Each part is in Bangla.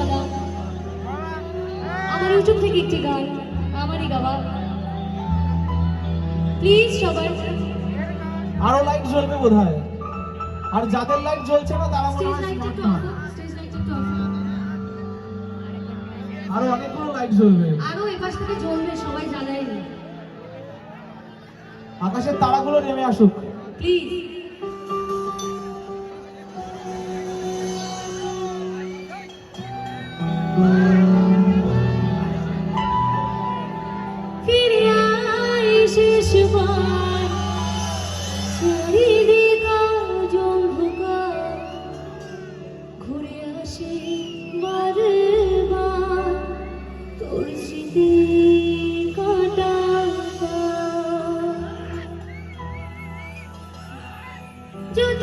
বলা আমার ইউটিউব থেকে একটি গান আমারই গাওয়া। প্লিজ সবাই আরও লাইট জ্বলবে বোধ হয় আর যাদের লাইট জ্বলছে না তারা মনে হয়। আরও অনেকগুলো লাইট জ্বলবে। আরও এপাশ থেকে জ্বলবে সবাই জ্বালায় আকাশের তারাগুলো নেমে আসুক। প্লিজ যুদ্ধ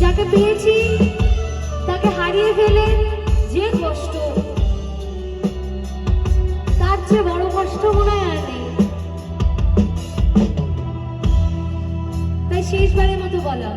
যাকে পেয়েছি, তাকে হারিয়ে ফেলে যে কষ্ট, তার চেয়ে বড় কষ্ট মনে হয় আর নেই। তাই শেষবারের মতো বলা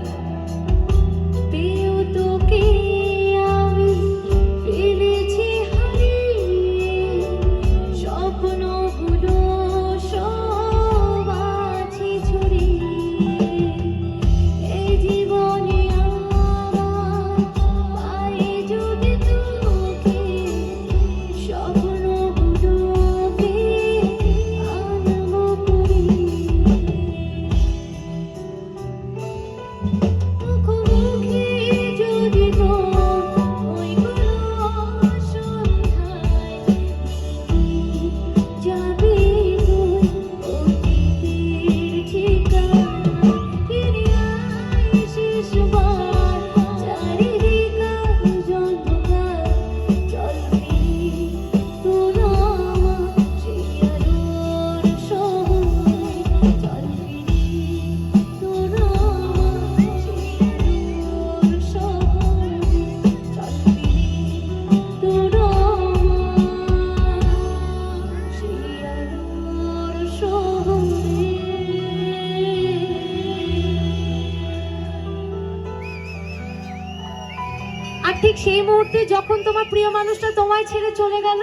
আর ঠিক সেই মুহূর্তে যখন তোমার প্রিয় মানুষটা তোমায় ছেড়ে চলে গেল,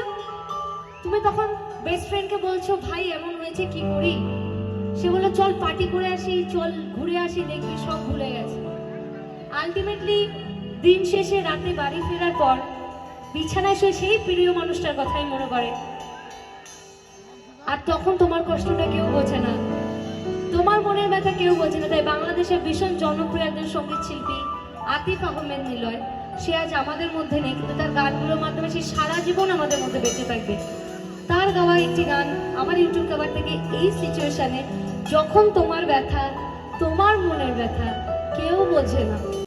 তুমি তখন বেস্ট ফ্রেন্ডকে বলছো, ভাই, এমন হয়েছে, কি করি? সে বলল, চল পার্টি করে আসি, চল ঘুরে আসি, দেখবি, সব ভুলে গেছে। আলটিমেটলি দিন শেষে রাতে বাড়ি ফেরার পর বিছানায় শুয়ে সেই প্রিয় মানুষটার কথাই মনে করে আর তখন তোমার কষ্টটা কেউ বোঝে না। তোমার মনের ব্যথা কেউ বোঝে না। তাই বাংলাদেশের ভীষণ জনপ্রিয় একজন সংগীত শিল্পী আতিফ আহমেদ নিলয় সে আজ আমাদের মধ্যে নেই, কিন্তু তার গানগুলোর মাধ্যমে সে সারা জীবন আমাদের মধ্যে বেঁচে থাকবে। তার গাওয়া একটি গান আমার ইউটিউব কাবার থেকে এই সিচুয়েশানে যখন তোমার ব্যথা, তোমার মনের ব্যথা, কেউ বোঝে না।